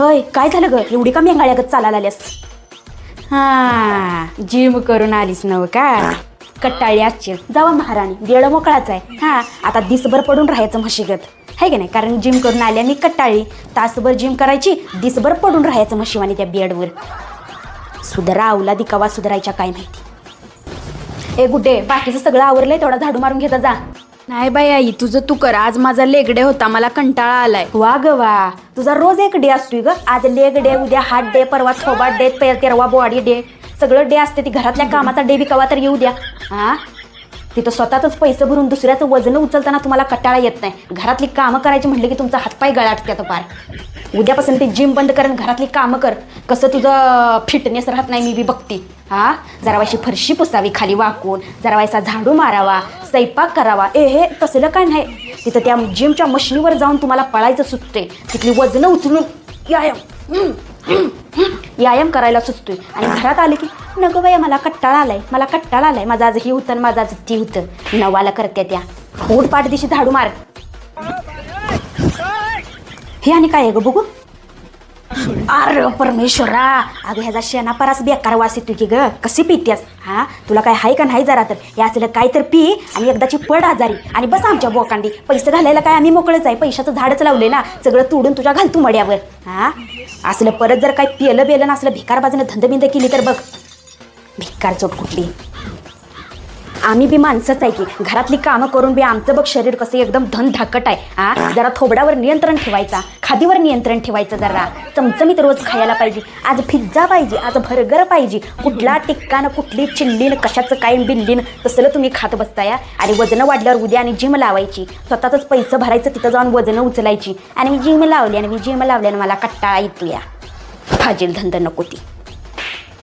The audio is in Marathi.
होय काय झालं ग? एवढी का मेंगाळ्यागत चालायला आल्यास हा जिम करून आलीस नव का? कट्टाळी आजची. जावा महाराणी वेळ मोकळाच आहे. हा आता दिसभर पडून राहायचं म्हशीगत. है की नाही? कारण जिम करून आल्याने कट्टाळी. तासभर जिम करायची दिसभर पडून राहायचं म्हशीवानी त्या बेडवर. सुधरा अवलादी कवा सुधरायच्या काय माहिती? ए गुड्डे बाकीचं सगळं आवरलंय तेवढा झाडू मारून घेता जा. नाही बाई आई तुझं तू कर. आज माझा लेगडे होता मला कंटाळा आलाय. वा ग वा. तुझा रोज एक डे असतोय ग. आज लेग डे उद्या हात डे परवा थोबा डे पे तेरवा बॉडी डे. सगळं डे असते ती घरातल्या कामाचा डे बी कवा तर येऊ द्या. हा तिथं स्वतःच पैसे भरून दुसऱ्याचं वजन उचलताना तुम्हाला कटाळा येत नाही. घरातली कामं करायची म्हटलं की तुमचा हातपाय गळाटत्यात पार उद्यापासून ते जिम बंद करून घरातली कामं कर. कसं तुझं फिटनेस राहत नाही मी बी बघते. हा? जरावायची फरशी पुसावी खाली वाकून. जरावायचा झाडू मारावा स्वयंपाक करावा. ए हे तसलं काय नाही. तिथं त्या जिमच्या मशीनवर जाऊन तुम्हाला पळायचं सुचते तिथली वजनं उचलून व्यायाम व्यायाम करायला सुचतोय. आणि घरात आले की नको बाया मला कट्टाळा आलाय मला कट्टाळा आलाय. माझं आज ही होतं माझं आज ती होतं. नवाला करते त्या. उठ पाठ दिशी झाडू मार. हे आणि काय आहे गं बघू? अरे परमेश्वरा अगं ह्याचा शेणा परास बेकार वास येतो की ग. कशी पितेस? हा? तुला काय हाय का नाही जरा तर? हे असलं काय तर पी आणि एकदाची पड आजारी आणि बस आमच्या बोकांडी. पैसे घालायला काय आम्ही मोकळंच आहे? पैशाचं झाडच लावले ना. सगळं तोडून तुझ्या घालतो मड्यावर. हा? असलं परत जर काय पियलं बेलं असलं भिकार बाजूने धंदबिंद केली तर बघ. भिकार चोट कुठली? आम्ही बी माणसंच आहे की. घरातली कामं करून बी आमचं बघ शरीर कसं एकदम धन धाकट आहे. हा जरा थोबड्यावर नियंत्रण ठेवायचा. खादीवर नियंत्रण ठेवायचं जरा. चमचमीत रोज खायला पाहिजे. आज पिझ्झा पाहिजे आज भरगर पाहिजे. कुठला टिक्कानं कुठली चिल्लीन कशाचं काय बिल्लीन तसलं तुम्ही खात बसताय आणि वजनं वाढल्यावर उद्या आणि जिम लावायची. स्वतःच पैसे भरायचं तिथं जाऊन वजनं उचलायची. आणि मी जिम लावली आणि मी जिम लावल्यानं मला कट्टाळा येतो या फाजील धंदा नको ती.